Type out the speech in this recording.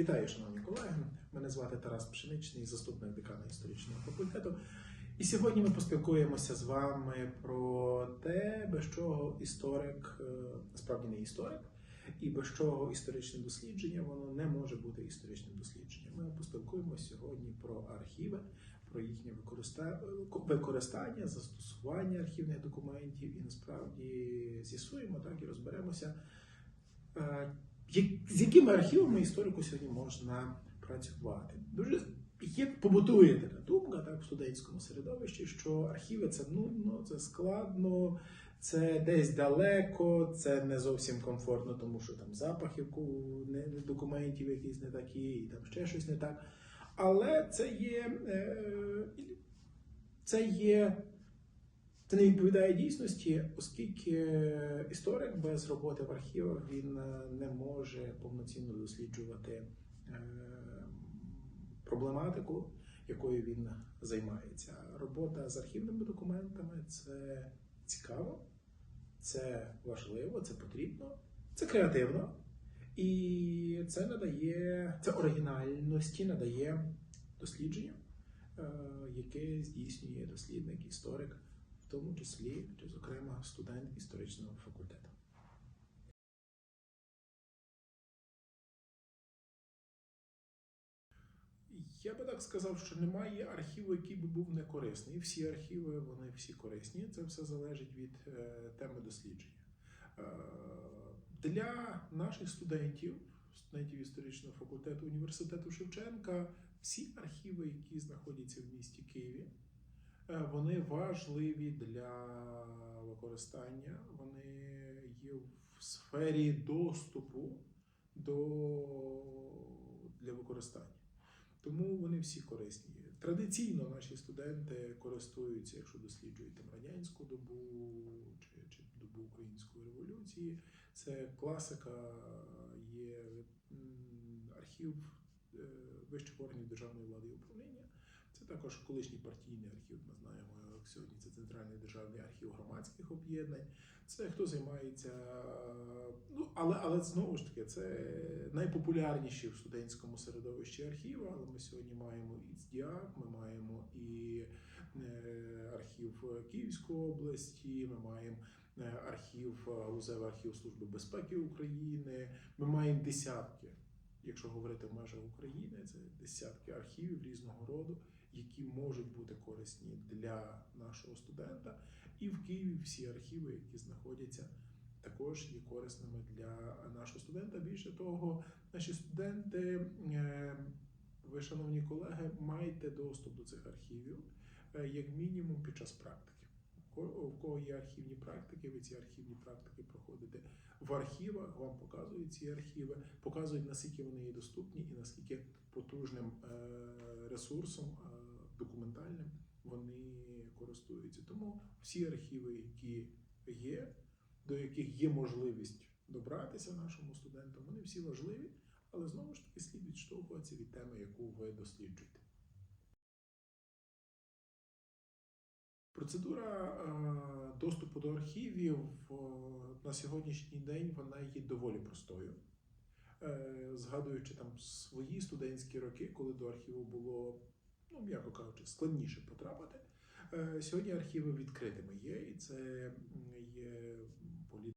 Вітаю, шановні колеги. Мене звати Тарас Пшеничний, заступник декана історичного факультету. І сьогодні ми поспілкуємося з вами про те, без чого історик е, насправді не історик, і без чого історичне дослідження воно не може бути історичним дослідженням. Ми поспілкуємося сьогодні про архіви, про їхнє використа- використання, застосування архівних документів, і насправді з'ясуємо так і розберемося. З якими архівами історику сьогодні можна працювати? Дуже є побутує така думка так, в студентському середовищі, що архіви це нудно, це складно, це десь далеко, це не зовсім комфортно, тому що там запахів документів якісь не такі, і там ще щось не так. Але це є, е, це є це не відповідає дійсності, оскільки історик без роботи в архівах він е, не може повноцінно досліджувати е, проблематику, якою він займається. Робота з архівними документами це цікаво, це важливо, це потрібно, це креативно, і це надає це оригінальності, надає дослідженню, е, яке здійснює дослідник, історик тому числі, зокрема, студент історичного факультету. Я би так сказав, що немає архіву, який би був не корисний. Всі архіви, вони всі корисні. Це все залежить від е, теми дослідження. Е, для наших студентів, студентів історичного факультету університету Шевченка, всі архіви, які знаходяться в місті Києві, Вони важливі для використання, вони є в сфері доступу до, для використання. Тому вони всі корисні. Традиційно наші студенти користуються, якщо досліджують радянську добу чи, чи добу української революції. Це класика, є архів е, вищих органів державної влади і управління. Також колишній партійний архів. Ми знаємо, як сьогодні це центральний державний архів громадських об'єднань. Це хто займається, ну але але знову ж таки, це найпопулярніші в студентському середовищі архіви. Але ми сьогодні маємо і ЦДІАК, ми маємо і е, архів Київської області, ми маємо е, архів е, УЗЕВ архів Служби безпеки України. Ми маємо десятки, якщо говорити в межах України, це десятки архівів різного роду які можуть бути корисні для нашого студента. І в Києві всі архіви, які знаходяться, також є корисними для нашого студента. Більше того, наші студенти, е, ви, шановні колеги, маєте доступ до цих архівів, е, як мінімум, під час практики. У кого є архівні практики, ви ці архівні практики проходите в архівах, вам показують ці архіви, показують, наскільки вони є доступні і наскільки потужним е, ресурсом документальним вони користуються. Тому всі архіви, які є, до яких є можливість добратися нашому студенту, вони всі важливі, але знову ж таки слід відштовхуватися від теми, яку ви досліджуєте. Процедура е, доступу до архівів е, на сьогоднішній день вона є доволі простою. Е, Згадуючи там свої студентські роки, коли до архіву було, ну м'яко кажучи, складніше потрапити. е, Сьогодні архіви відкритими є, і це є м,